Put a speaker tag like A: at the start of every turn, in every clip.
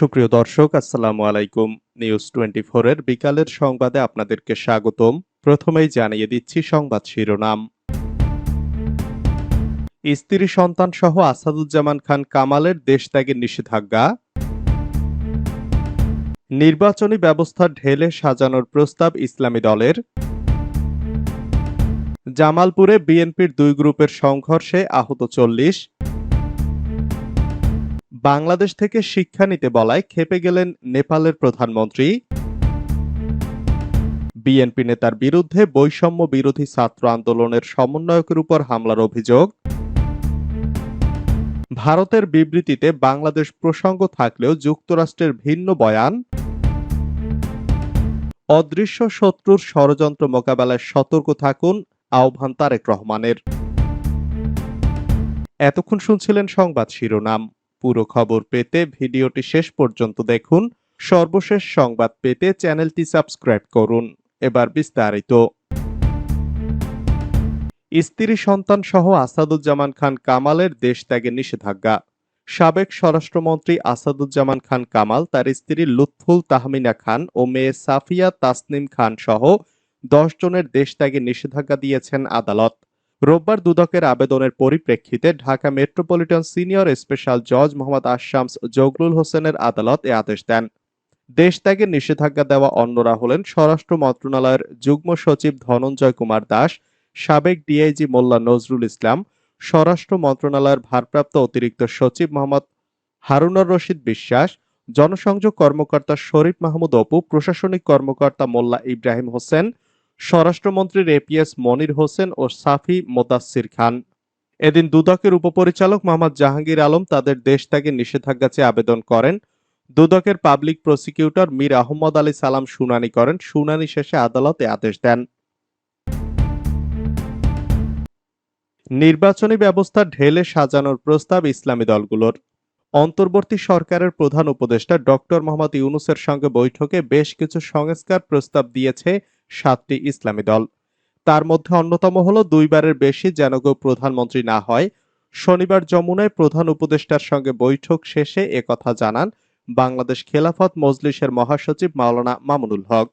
A: সুপ্রিয় দর্শক, আসসালামু আলাইকুম। নিউজ টোয়েন্টি এর বিকালের সংবাদে আপনাদেরকে স্বাগতম। প্রথমেই জানিয়ে দিচ্ছি সংবাদ শিরোনাম। স্ত্রী সন্তান সহ আসাদুজ্জামান খান কামালের দেশত্যাগের নিষেধাজ্ঞা। নির্বাচনী ব্যবস্থা ঢেলে সাজানোর প্রস্তাব ইসলামী দলের। জামালপুরে বিএনপির দুই গ্রুপের সংঘর্ষে আহত চল্লিশ। বাংলাদেশ থেকে শিক্ষা নিতে বলায় খেপে গেলেন নেপালের প্রধানমন্ত্রী। বিএনপি নেতার বিরুদ্ধে বৈষম্য বিরোধী ছাত্র আন্দোলনের সমন্বয়কের উপর হামলার অভিযোগ। ভারতের বিবৃতিতে বাংলাদেশ প্রসঙ্গ থাকলেও যুক্তরাষ্ট্রের ভিন্ন বয়ান। অদৃশ্য শত্রুর ষড়যন্ত্র মোকাবেলায় সতর্ক থাকুন আহ্বান তারেক রহমানের। এতক্ষণ শুনছিলেন সংবাদ শিরোনাম। পুরো খবর পেতে ভিডিওটি শেষ পর্যন্ত দেখুন। সর্বশেষ সংবাদ পেতে চ্যানেলটি সাবস্ক্রাইব করুন। এবার বিস্তারিত। স্ত্রী সন্তান সহ আসাদুজ্জামান খান কামালের দেশ ত্যাগের নিষেধাজ্ঞা। সাবেক স্বরাষ্ট্রমন্ত্রী আসাদুজ্জামান খান কামাল, তার স্ত্রী লুৎফুল তাহমিনা খান ও মেয়ে সাফিয়া তাসনিম খান সহ দশ জনের দেশ ত্যাগের নিষেধাজ্ঞা দিয়েছেন আদালত। রোববার দুদকের আবেদনের পরিপ্রেক্ষিতে ঢাকা মেট্রোপলিটন সিনিয়র স্পেশাল জজ মোহাম্মদ আশামস জগলুল হোসেনের আদালত এ আদেশ দেন। দেশ ত্যাগের নিষেধাজ্ঞা দেওয়া অন্যরা হলেন স্বরাষ্ট্র মন্ত্রণালয়ের যুগ্ম সচিব ধনঞ্জয় কুমার দাস, সাবেক ডিআইজি মোল্লা নজরুল ইসলাম, স্বরাষ্ট্র মন্ত্রণালয়ের ভারপ্রাপ্ত অতিরিক্ত সচিব মোহাম্মদ হারুনর রশিদ বিশ্বাস, জনসংযোগ কর্মকর্তা শরীফ মাহমুদ অপু, প্রশাসনিক কর্মকর্তা মোল্লা ইব্রাহিম হোসেন স্বরাষ্ট্রমন্ত্রীর এপিএস মনির হোসেন ও সাফি মোতাসির খান। এদিন দুদকের উপপরিচালক মোহাম্মদ জাহাঙ্গীর আলম তাদের দেশ ত্যাগের নিষেধাজ্ঞা চেয়ে আবেদন করেন। দুদকের পাবলিক প্রসিকিউটর মীর আহমদ আলী সালাম শুনানি করেন। শুনানি শেষে আদালতে আদেশ দেন। নির্বাচনী ব্যবস্থা ঢেলে সাজানোর প্রস্তাব ইসলামী দলগুলোর। অন্তর্বর্তী সরকারের প্রধান উপদেষ্টা ডক্টর মোহাম্মদ ইউনুসের সঙ্গে বৈঠকে বেশ কিছু সংস্কার প্রস্তাব দিয়েছে সাতটি ইসলামী দল। তার মধ্যে অন্যতম হল, দুইবারের বেশি যেন প্রধানমন্ত্রী না হয়। শনিবার যমুনায় প্রধান উপদেষ্টার সঙ্গে বৈঠক শেষে একথা জানান বাংলাদেশ খেলাফত মজলিসের মহাসচিব মাওলানা মামুনুল হক।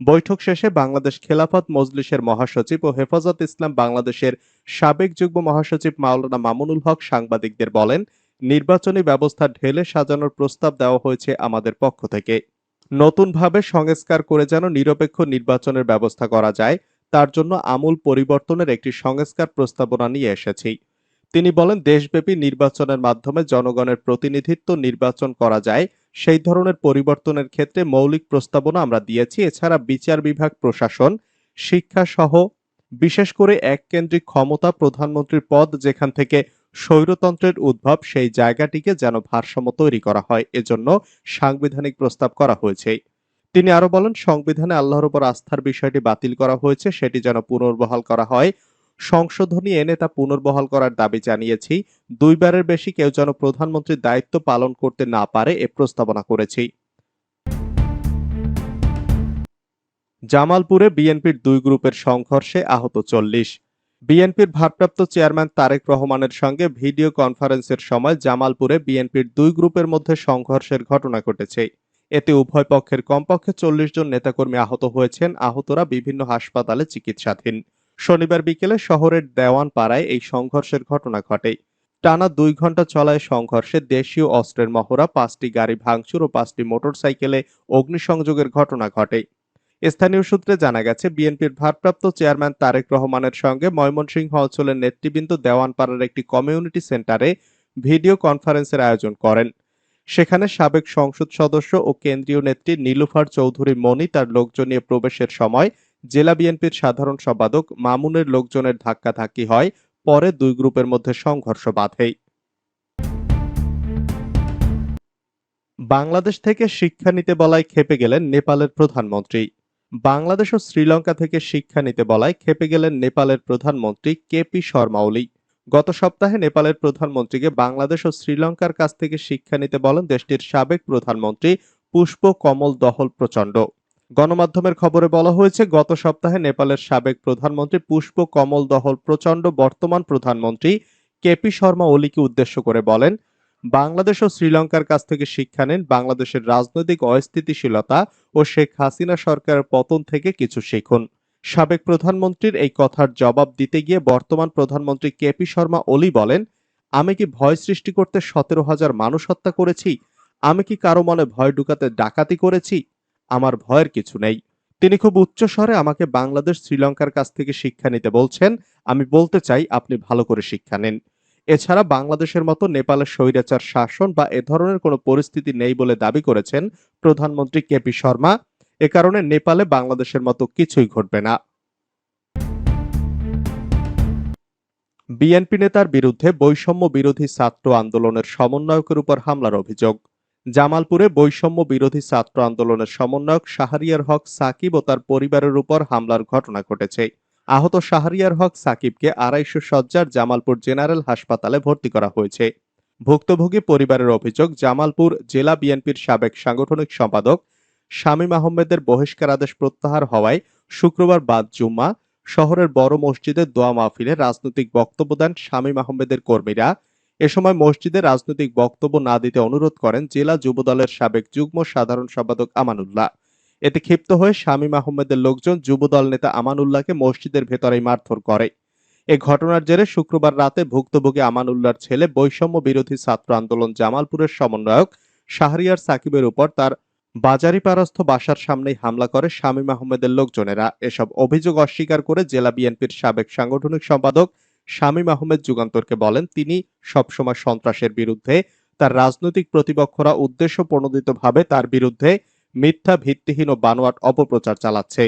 A: বৈঠক শেষে বাংলাদেশ খেলাফত মজলিসের মহাসচিব ও হেফাজত ইসলাম বাংলাদেশের সাবেক যুগ্ম মহাসচিব মাওলানা মামুনুল হক সাংবাদিকদের বলেন, নির্বাচনী ব্যবস্থা ঢেলে সাজানোর প্রস্তাব দেওয়া হয়েছে আমাদের পক্ষ থেকে। নতুনভাবে সংস্কার করে যেন নিরপেক্ষ নির্বাচনের ব্যবস্থা করা যায়, তার জন্য আমূল পরিবর্তনের একটি সংস্কার প্রস্তাবনা নিয়ে এসেছি। তিনি বলেন, দেশব্যাপী নির্বাচনের মাধ্যমে জনগণের প্রতিনিধিত্ব নির্বাচন করা যায়, সেই ধরনের পরিবর্তনের ক্ষেত্রে মৌলিক প্রস্তাবনা আমরা দিয়েছি। এছাড়া বিচার বিভাগ, প্রশাসন শিক্ষা সহ বিশেষ করে এক কেন্দ্রিক ক্ষমতা প্রধানমন্ত্রীর পদ যেখান থেকে স্বৈরতন্ত্রের উদ্ভব সেই জায়গাটিকে যেন ভারসাম্য তৈরি করা হয়, এজন্য সাংবিধানিক প্রস্তাব করা হয়েছে। তিনি আরও বলেন, সংবিধানে আল্লাহর উপর আস্থার বিষয়টি বাতিল করা হয়েছে, সেটি যেন পুনর্বহাল করা হয়। সংশোধনী এনে তা পুনর্বহাল করার দাবি জানিয়েছি। দুইবারের বেশি কেউ যেন প্রধানমন্ত্রীর দায়িত্ব পালন করতে না পারে, এ প্রস্তাবনা করেছি। জামালপুরে বিএনপির দুই গ্রুপের সংঘর্ষে আহত চল্লিশ। বিএনপির ভারপ্রাপ্ত চেয়ারম্যান তারেক রহমানের সঙ্গে ভিডিও কনফারেন্সের সময় জামালপুরে বিএনপির দুই গ্রুপের মধ্যে সংঘর্ষের ঘটনা ঘটেছে। এতে উভয় পক্ষের কমপক্ষে চল্লিশ জন নেতাকর্মী আহত হয়েছেন। আহতরা বিভিন্ন হাসপাতালে চিকিৎসাধীন। শনিবার বিকেলে শহরের দেওয়ান পাড়ায় এই সংঘর্ষের ঘটনা ঘটে। টানা দুই ঘণ্টা চলায় সংঘর্ষে দেশীয় অস্ত্রের মহড়া, পাঁচটি গাড়ি ভাঙচুর ও পাঁচটি মোটরসাইকেলে অগ্নিসংযোগের ঘটনা ঘটে। স্থানীয় সূত্রে জানা গেছে, বিএনপির ভারপ্রাপ্ত চেয়ারম্যান তারেক রহমানের সঙ্গে ময়মনসিংহ অঞ্চলের নেতৃবৃন্দ দেওয়ানপাড়ার একটি কমিউনিটি সেন্টারে ভিডিও কনফারেন্সের আয়োজন করেন। সেখানে সাবেক সংসদ সদস্য ও কেন্দ্রীয় নেত্রী নীলুফার চৌধুরী মনি তার লোকজন নিয়ে প্রবেশের সময় জেলা বিএনপির সাধারণ সম্পাদক মামুনের লোকজনের ধাক্কাধাক্কি হয়, পরে দুই গ্রুপের মধ্যে সংঘর্ষ বাধে। বাংলাদেশ থেকে শিক্ষা নিতে বলায় খেপে গেলেন নেপালের প্রধানমন্ত্রী। বাংলাদেশ ও শ্রীলঙ্কা থেকে শিক্ষা নিতে বলায় খেপে গেলেন নেপালের প্রধানমন্ত্রী কেপি শর্মা ওলি। গত সপ্তাহে নেপালের প্রধানমন্ত্রীকে বাংলাদেশ ও শ্রীলঙ্কার কাছ থেকে শিক্ষা নিতে বলেন দেশটির সাবেক প্রধানমন্ত্রী পুষ্প কমল দহল প্রচণ্ড। গণমাধ্যমের খবরে বলা হয়েছে, গত সপ্তাহে নেপালের সাবেক প্রধানমন্ত্রী পুষ্প কমল দহল প্রচণ্ড বর্তমান প্রধানমন্ত্রী কেপি শর্মা ওলিকে উদ্দেশ্য করে বলেন বাংলাদেশ ও শ্রীলঙ্কার কাছ থেকে শিক্ষা নেন বাংলাদেশের রাজনৈতিক অস্থিতিশীলতা ও শেখ হাসিনা সরকারের পতন থেকে কিছু শিখুন। সাবেক প্রধানমন্ত্রীর এই কথার জবাব দিতে গিয়ে বর্তমান প্রধানমন্ত্রী কেপি শর্মা ওলি বলেন, আমি কি ভয় সৃষ্টি করতে সতেরো হাজার মানুষ হত্যা করেছি? আমি কি কারও মনে ভয় ঢুকাতে ডাকাতি করেছি? আমার ভয়ের কিছু নেই। তিনি খুব উচ্চ স্বরে আমাকে বাংলাদেশ শ্রীলঙ্কার কাছ থেকে শিক্ষা নিতে বলছেন। আমি বলতে চাই, আপনি ভালো করে শিক্ষা নিন। এছাড়া বাংলাদেশের মতো নেপালের স্বৈরাচার শাসন বা এ ধরনের কোনো পরিস্থিতি নেই বলে দাবি করেছেন প্রধানমন্ত্রী কেপি শর্মা। এ কারণে নেপালে বাংলাদেশের মতো কিছুই ঘটবে না। বিএনপি নেতার বিরুদ্ধে বৈষম্য বিরোধী ছাত্র আন্দোলনের সমন্বয়কের উপর হামলার অভিযোগ। জামালপুরে বৈষম্য বিরোধী ছাত্র আন্দোলনের সমন্বয়ক শাহরিয়ার হক সাকিব ও তার পরিবারের উপর হামলার ঘটনা ঘটেছে। আহত শাহরিয়ার হক সাকিবকে আড়াইশো সজ্জার জামালপুর জেনারেল হাসপাতালে ভর্তি করা হয়েছে। ভুক্তভোগী পরিবারের অভিযোগ, জামালপুর জেলা বিএনপির সাবেক সাংগঠনিক সম্পাদক শামীম আহমেদের বহিষ্কার আদেশ প্রত্যাহার হওয়ায় শুক্রবার বাদ জুম্মা শহরের বড় মসজিদে দোয়া মাহফিলে রাজনৈতিক বক্তব্য দেন শামীম আহমেদের কর্মীরা। এ সময় মসজিদে রাজনৈতিক বক্তব্য না দিতে অনুরোধ করেন জেলা যুবদলের সাবেক যুগ্ম সাধারণ সম্পাদক আমানুল্লাহ। এতে ক্ষিপ্ত হয়ে শামীম আহমেদের লোকজন যুবদল নেতা আমানুল্লাহকে মসজিদের ভেতরেই মারধর করে। এ ঘটনার জেরে শুক্রবার রাতে ভুক্তভোগী আমানুল্লাহর ছেলে বৈষম্য বিরোধী ছাত্র আন্দোলন জামালপুরের সমন্বয়ক শাহরিয়ার সাকিবের উপর তার বাজারিপাড়স্থ বাসার সামনেই হামলা করে শামীম আহমেদের লোকজনেরা। এসব অভিযোগ অস্বীকার করে জেলা বিএনপির সাবেক সাংগঠনিক সম্পাদক শামীম আহমেদ যুগান্তরকে বলেন, তিনি সবসময় সন্ত্রাসের বিরুদ্ধে, তার রাজনৈতিক প্রতিপক্ষরা উদ্দেশ্য প্রণোদিতভাবে তার বিরুদ্ধে মিথ্যা, ভিত্তিহীন ও বানোয়াট অপপ্রচার চালাচ্ছে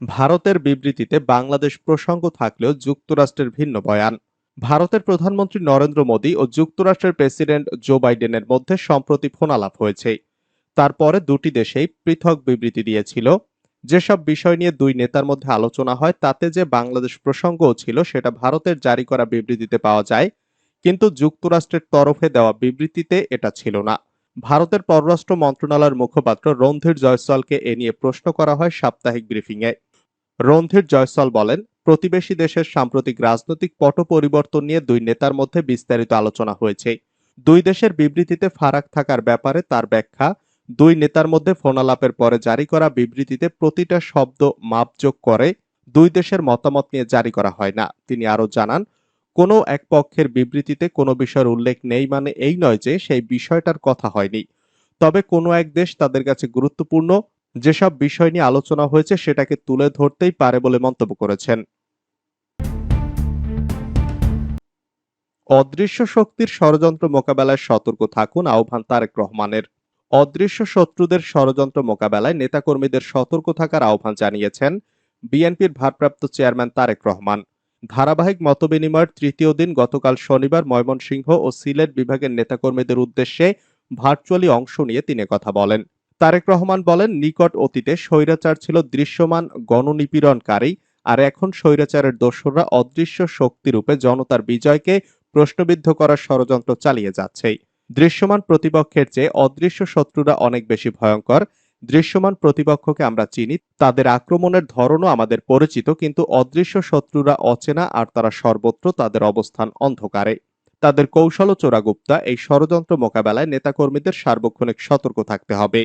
A: ভারতের বিবৃতিতে বাংলাদেশ প্রসঙ্গ থাকলেও যুক্তরাষ্ট্রের ভিন্ন বয়ান। ভারতের প্রধানমন্ত্রী নরেন্দ্র মোদী ও যুক্তরাষ্ট্রের প্রেসিডেন্ট জো বাইডেনের মধ্যে সম্প্রতি ফোনালাপ হয়েছে। তারপরে দুটি দেশেই পৃথক বিবৃতি দিয়েছিল। যেসব বিষয় নিয়ে দুই নেতার মধ্যে আলোচনা হয়, তাতে যে বাংলাদেশ প্রসঙ্গও ছিল, সেটা ভারতের জারি করা বিবৃতিতে পাওয়া যায়। কিন্তু যুক্তরাষ্ট্রের তরফে দেওয়া বিবৃতিতে এটা ছিল না। ভারতের পররাষ্ট্র মন্ত্রণালয়ের মুখপাত্র রণধীর জয়সলকে এ নিয়ে প্রশ্ন করা হয় সাপ্তাহিক ব্রিফিংয়ে। রণধীর জয়সল বলেন, প্রতিবেশী দেশের সাম্প্রতিক রাজনৈতিক পট পরিবর্তন নিয়ে দুই নেতার মধ্যে বিস্তারিত আলোচনা হয়েছে। দুই দেশের বিবৃতিতে ফারাক থাকার ব্যাপারে তার ব্যাখ্যা, দুই নেতার মধ্যে ফোনালাপের পরে জারি করা বিবৃতিতে প্রতিটা শব্দ মাপযোগ করে দুই দেশের মতামত নিয়ে জারি করা হয় না। তিনি আরও জানান কোনো এক পক্ষের বিবৃতিতে কোনো বিষয়ের উল্লেখ নেই মানে এই নয় যে সেই বিষয়টার কথা হয়নি। তবে কোনো এক দেশ তাদের কাছে গুরুত্বপূর্ণ যেসব বিষয় নিয়ে আলোচনা হয়েছে সেটাকে তুলে ধরতেই পারে বলে মন্তব্য করেছেন। অদৃশ্য শক্তির ষড়যন্ত্র মোকাবেলায় সতর্ক থাকুন আহ্বান তারেক রহমানের। অদৃশ্য শত্রুদের ষড়যন্ত্র মোকাবেলায় নেতাকর্মীদের সতর্ক থাকার আহ্বান জানিয়েছেন বিএনপির ভারপ্রাপ্ত চেয়ারম্যান তারেক রহমান। ধারাবাহিক মতবিনিময়ের তৃতীয় দিন গতকাল শনিবার ময়মনসিংহ ও সিলেট বিভাগের নেতাকর্মীদের উদ্দেশ্যে ভার্চুয়ালি অংশ নিয়ে তিনি কথা বলেন। তারেক রহমান বলেন, নিকট অতীতে স্বৈরাচার ছিল দৃশ্যমান গণনিপীড়নকারী, আর এখন স্বৈরাচারের দোসররা অদৃশ্য শক্তিরূপে জনতার বিজয়কে প্রশ্নবিদ্ধ করার ষড়যন্ত্র চালিয়ে যাচ্ছে। দৃশ্যমান প্রতিপক্ষের চেয়ে অদৃশ্য শত্রুরা অনেক বেশি ভয়ঙ্কর। দৃশ্যমান প্রতিপক্ষকে আমরা চিনি, তাদের আক্রমণের ধরনও আমাদের পরিচিত, কিন্তু অদৃশ্য শত্রুরা অচেনা আর তারা সর্বত্র তাদের অবস্থান অন্ধকারে। তাদের কৌশল ও চোরাগুপ্তা এই ষড়যন্ত্র মোকাবেলায় নেতাকর্মীদের সার্বক্ষণিক সতর্ক থাকতে হবে।